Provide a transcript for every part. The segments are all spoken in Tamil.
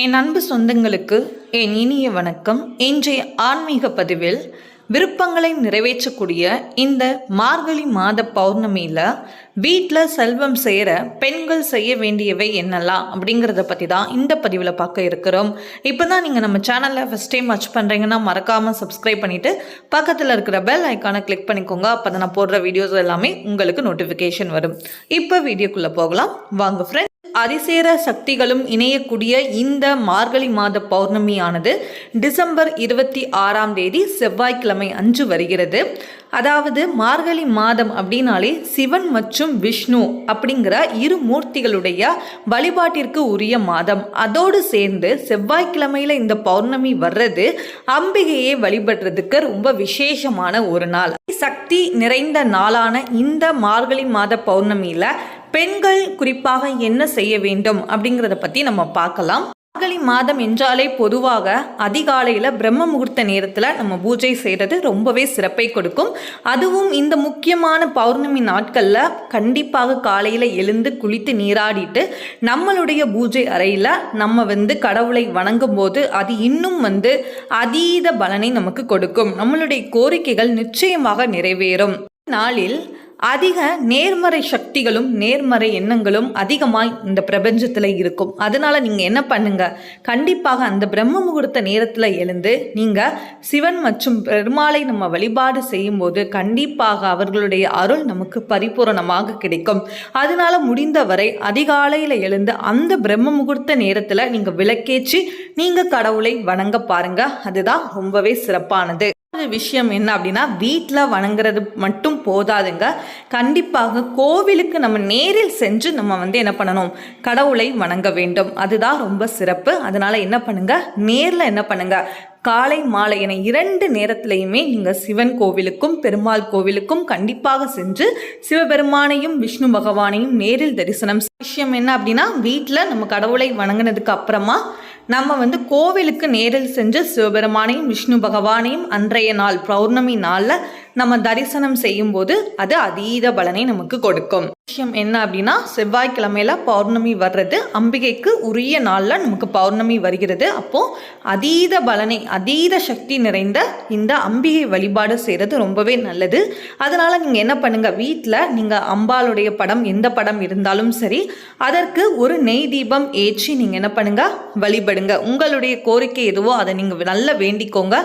என் அன்பு சொந்தங்களுக்கு என் இனிய வணக்கம். இன்றைய ஆன்மீக பதிவில் விருப்பங்களை நிறைவேற்றக்கூடிய இந்த மார்கழி மாத பௌர்ணமியில் வீட்டில் செல்வம் சேர பெண்கள் செய்ய வேண்டியவை என்னெல்லாம் அப்படிங்கிறத பற்றி தான் இந்த பதிவில் பார்க்க இருக்கிறோம். இப்போ தான் நீங்கள் நம்ம சேனலில் ஃபஸ்ட் டைம் வாட்ச் பண்ணுறீங்கன்னா மறக்காமல் சப்ஸ்கிரைப் பண்ணிவிட்டு பக்கத்தில் இருக்கிற பெல் ஐக்கானை கிளிக் பண்ணிக்கோங்க. அப்போ நான் போடுற வீடியோஸ் எல்லாமே உங்களுக்கு நோட்டிஃபிகேஷன் வரும். இப்போ வீடியோக்குள்ளே போகலாம். வாங்க ஃப்ரெண்ட் அதிசேர சக்திகளும் இணையக்கூடிய இந்த மார்கழி மாத பௌர்ணமியானது டிசம்பர் இருபத்தி ஆறாம் தேதி செவ்வாய்க்கிழமை அன்று வருகிறது. அதாவது மார்கழி மாதம் அப்படின்னாலே சிவன் மற்றும் விஷ்ணு அப்படிங்கிற இரு மூர்த்திகளுடைய வழிபாட்டிற்கு உரிய மாதம். அதோடு சேர்ந்து செவ்வாய்க்கிழமையில இந்த பௌர்ணமி வர்றது அம்பிகையை வழிபடுறதுக்கு ரொம்ப விசேஷமான ஒரு நாள். சக்தி நிறைந்த நாளான இந்த மார்கழி மாத பௌர்ணமியில பெண்கள் குறிப்பாக என்ன செய்ய வேண்டும் அப்படிங்கிறத பற்றி நம்ம பார்க்கலாம். மார்கழி மாதம் என்றாலே பொதுவாக அதிகாலையில் பிரம்ம முகூர்த்த நேரத்தில் நம்ம பூஜை செய்கிறது ரொம்பவே சிறப்பை கொடுக்கும். அதுவும் இந்த முக்கியமான பௌர்ணமி நாட்களில் கண்டிப்பாக காலையில் எழுந்து குளித்து நீராடிட்டு நம்மளுடைய பூஜை அறையில் நம்ம வந்து கடவுளை வணங்கும் போது அது இன்னும் வந்து அதீத பலனை நமக்கு கொடுக்கும். நம்மளுடைய கோரிக்கைகள் நிச்சயமாக நிறைவேறும். நாளில் அதிக நேர்மறை சக்திகளும் நேர்மறை எண்ணங்களும் அதிகமாக இந்த பிரபஞ்சத்தில் இருக்கும். அதனால நீங்கள் என்ன பண்ணுங்க? கண்டிப்பாக அந்த பிரம்ம முகூர்த்த நேரத்தில் எழுந்து நீங்கள் சிவன் மற்றும் பெருமாளை நம்ம வழிபாடு செய்யும்போது கண்டிப்பாக அவர்களுடைய அருள் நமக்கு பரிபூரணமாக கிடைக்கும். அதனால முடிந்தவரை அதிகாலையில் எழுந்து அந்த பிரம்ம முகூர்த்த நேரத்தில் நீங்கள் விளக்கேற்றி நீங்கள் கடவுளை வணங்க பாருங்கள் அதுதான் ரொம்பவே சிறப்பானது. ஒரு விஷயம் என்ன அப்படின்னா வீட்டில் வணங்குறது மட்டும் போதாதுங்க. கண்டிப்பாக கோவிலுக்கு நம்ம நேரில் சென்று நம்ம வந்து என்ன பண்ணணும்? கடவுளை வணங்க வேண்டும். அதுதான் ரொம்ப சிறப்பு. அதனால என்ன பண்ணுங்க? நேரில் என்ன பண்ணுங்க? காலை மாலை என இரண்டு நேரத்திலையுமே நீங்கள் சிவன் கோவிலுக்கும் பெருமாள் கோவிலுக்கும் கண்டிப்பாக சென்று சிவபெருமானையும் விஷ்ணு பகவானையும் நேரில் தரிசனம். விஷயம் என்ன அப்படின்னா வீட்டில் நம்ம கடவுளை வணங்கினதுக்கு அப்புறமா நம்ம வந்து கோவிலுக்கு நேரில் சென்று சிவபெருமானையும் விஷ்ணு பகவானையும் அன்றைய நாள் பௌர்ணமி நாளில் நம்ம தரிசனம் செய்யும்போது அது அதீத பலனை நமக்கு கொடுக்கும். விஷயம் என்ன அப்படின்னா செவ்வாய்க்கிழமையில பௌர்ணமி வர்றது அம்பிகைக்கு உரிய நாளில் நமக்கு பௌர்ணமி வருகிறது. அப்போது அதீத பலனை அதீத சக்தி நிறைந்த இந்த அம்பிகை வழிபாடு செய்கிறது ரொம்பவே நல்லது. அதனால் நீங்கள் என்ன பண்ணுங்கள் வீட்டில் நீங்கள் அம்பாளுடைய படம் எந்த படம் இருந்தாலும் சரி அதற்கு ஒரு நெய் தீபம் ஏற்றி நீங்கள் என்ன பண்ணுங்கள் வழிபடுங்க. உங்களுடைய கோரிக்கை எதுவோ அதை நீங்கள் நல்லா வேண்டிக்கோங்க.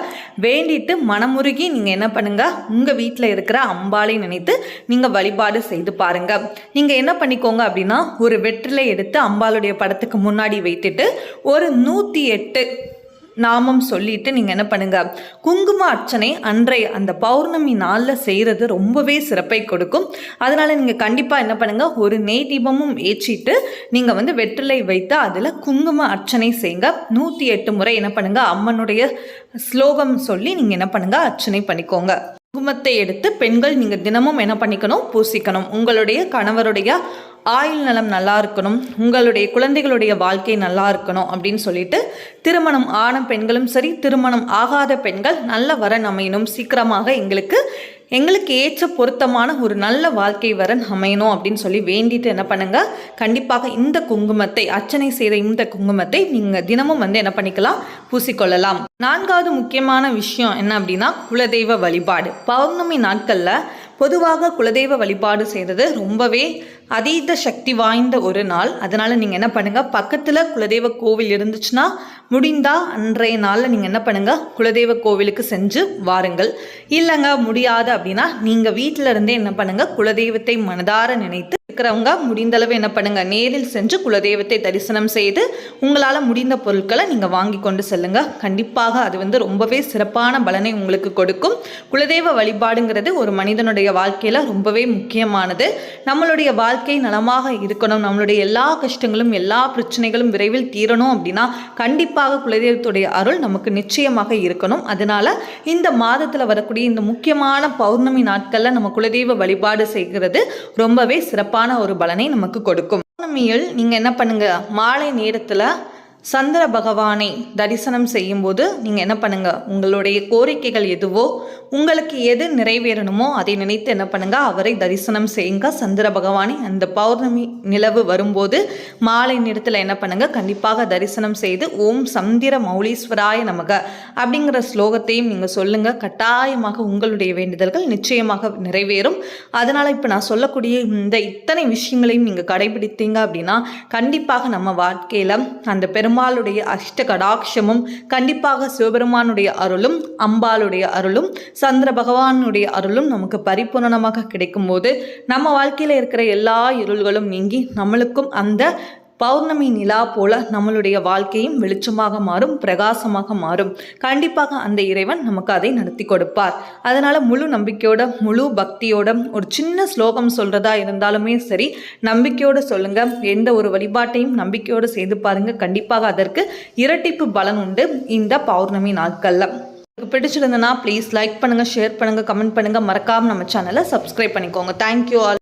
வேண்டிட்டு மனமுருகி நீங்கள் என்ன பண்ணுங்கள் உங்கள் வீட்டில் இருக்கிற அம்பாளை நினைத்து நீங்கள் வழிபாடு செய்து பாருங்கள் நீங்கள் என்ன பண்ணிக்கோங்க அப்படின்னா ஒரு வெற்றிலை எடுத்து அம்பாளுடைய படத்துக்கு முன்னாடி வைத்துட்டு ஒரு நூற்றி எட்டு நாமம் சொல்லிட்டு நீங்கள் என்ன பண்ணுங்க? குங்கும அர்ச்சனை அன்றைய அந்த பௌர்ணமி நாளில் செய்கிறது ரொம்பவே சிறப்பை கொடுக்கும். அதனால் நீங்கள் கண்டிப்பாக என்ன பண்ணுங்க? ஒரு நெய் தீபமும் ஏற்றிட்டு நீங்கள் வந்து வெற்றிலை வைத்து அதில் குங்கும அர்ச்சனை செய்யுங்க. நூற்றி எட்டு முறை என்ன பண்ணுங்க? அம்மனுடைய ஸ்லோகம் சொல்லி நீங்கள் என்ன பண்ணுங்க? அர்ச்சனை பண்ணிக்கோங்க. குங்குமத்தை எடுத்து பெண்கள் நீங்கள் தினமும் என்ன பண்ணிக்கணும்? பூசிக்கணும். உங்களுடைய கணவருடைய ஆயுள் நலம் நல்லா இருக்கணும். உங்களுடைய குழந்தைகளுடைய வாழ்க்கை நல்லா இருக்கணும் அப்படின்னு சொல்லிட்டு திருமணம் ஆன பெண்களும் சரி திருமணம் ஆகாத பெண்கள் நல்ல வரன் அமையணும். சீக்கிரமாக எங்களுக்கு எங்களுக்கு ஏற்ற பொருத்தமான ஒரு நல்ல வாழ்க்கை வரன் அமையணும் அப்படின்னு சொல்லி வேண்டிட்டு என்ன பண்ணுங்க? கண்டிப்பாக இந்த குங்குமத்தை அர்ச்சனை செய்த இந்த குங்குமத்தை நீங்கள் தினமும் வந்து என்ன பண்ணிக்கலாம்? பூசிக்கொள்ளலாம். நான்காவது முக்கியமான விஷயம் என்ன அப்படின்னா குலதெய்வ வழிபாடு. பௌர்ணமி நாட்களில் பொதுவாக குலதெய்வ வழிபாடு செய்கிறது ரொம்பவே அதீத சக்தி வாய்ந்த ஒரு நாள். அதனால் நீங்கள் என்ன பண்ணுங்கள் பக்கத்தில் குலதெய்வ கோவில் இருந்துச்சுன்னா முடிந்தால் அன்றைய நாளில் நீங்கள் என்ன பண்ணுங்கள் குலதெய்வ கோவிலுக்கு செஞ்சு வாருங்கள். இல்லைங்க முடியாது அப்படின்னா நீங்கள் வீட்டில் இருந்தே என்ன பண்ணுங்கள் குலதெய்வத்தை மனதார நினைத்து இருக்கிறவங்க முடிந்தளவு என்ன பண்ணுங்க? நேரில் சென்று குலதெய்வத்தை தரிசனம் செய்து உங்களால் முடிந்த பொருட்களை நீங்கள் வாங்கி கொண்டு செல்லுங்க. கண்டிப்பாக அது வந்து ரொம்பவே சிறப்பான பலனை உங்களுக்கு கொடுக்கும். குலதெய்வ வழிபாடுங்கிறது ஒரு மனிதனுடைய வாழ்க்கையில் ரொம்பவே முக்கியமானது. நம்மளுடைய வாழ்க்கை நலமாக இருக்கணும். நம்மளுடைய எல்லா கஷ்டங்களும் எல்லா பிரச்சனைகளும் விரைவில் தீரணும் அப்படின்னா கண்டிப்பாக குலதெய்வத்துடைய அருள் நமக்கு நிச்சயமாக இருக்கணும். அதனால இந்த மாதத்தில் வரக்கூடிய இந்த முக்கியமான பௌர்ணமி நாட்களில் நம்ம குலதெய்வ வழிபாடு செய்கிறது ரொம்பவே சிறப்பான ஒரு பலனை நமக்கு கொடுக்கும். பௌர்ணமியில் நீங்கள் என்ன பண்ணுங்க? மாலை நேரத்தில் சந்திர பகவானை தரிசனம் செய்யும்போது நீங்கள் என்ன பண்ணுங்க? உங்களுடைய கோரிக்கைகள் எதுவோ உங்களுக்கு எது நிறைவேறணுமோ அதை நினைத்து என்ன பண்ணுங்க? அவரை தரிசனம் செய்யுங்க. சந்திர பகவானை அந்த பௌர்ணமி நிலவு வரும்போது மாலை நேரத்தில் என்ன பண்ணுங்க? கண்டிப்பாக தரிசனம் செய்து ஓம் சந்திர மௌலீஸ்வராய நமக அப்படிங்கிற ஸ்லோகத்தையும் நீங்கள் சொல்லுங்க. கட்டாயமாக உங்களுடைய வேண்டுதல்கள் நிச்சயமாக நிறைவேறும். அதனால் இப்போ நான் சொல்லக்கூடிய இந்த இத்தனை விஷயங்களையும் நீங்கள் கடைபிடித்தீங்க அப்படின்னா கண்டிப்பாக நம்ம வாழ்க்கையில் அந்த பெரும் பெருமாளுடைய அஷ்ட கடாட்சமும் கண்டிப்பாக சிவபெருமானுடைய அருளும் அம்பாளுடைய அருளும் சந்திர பகவானுடைய அருளும் நமக்கு பரிபூரணமாக கிடைக்கும்போது நம்ம வாழ்க்கையில் இருக்கிற எல்லா இருள்களும் நீங்கி நம்மளுக்கும் அந்த பௌர்ணமி நிலா போல நம்மளுடைய வாழ்க்கையும் வெளிச்சமாக மாறும் பிரகாசமாக மாறும். கண்டிப்பாக அந்த இறைவன் நமக்கு அதை நடத்தி கொடுப்பார். அதனால முழு நம்பிக்கையோட முழு பக்தியோட ஒரு சின்ன ஸ்லோகம் சொல்றதா இருந்தாலுமே சரி நம்பிக்கையோடு சொல்லுங்க. எந்த ஒரு வழிபாட்டையும் நம்பிக்கையோடு செய்து பாருங்க. கண்டிப்பாக அதற்கு இரட்டிப்பு பலன் உண்டு இந்த பௌர்ணமி நாட்கள்ல. உங்களுக்கு பிடிச்சிருந்ததுன்னா ப்ளீஸ் லைக் பண்ணுங்க ஷேர் பண்ணுங்க கமெண்ட் பண்ணுங்க. மறக்காம நம்ம சேனலை சப்ஸ்கிரைப் பண்ணிக்கோங்க. Thank you all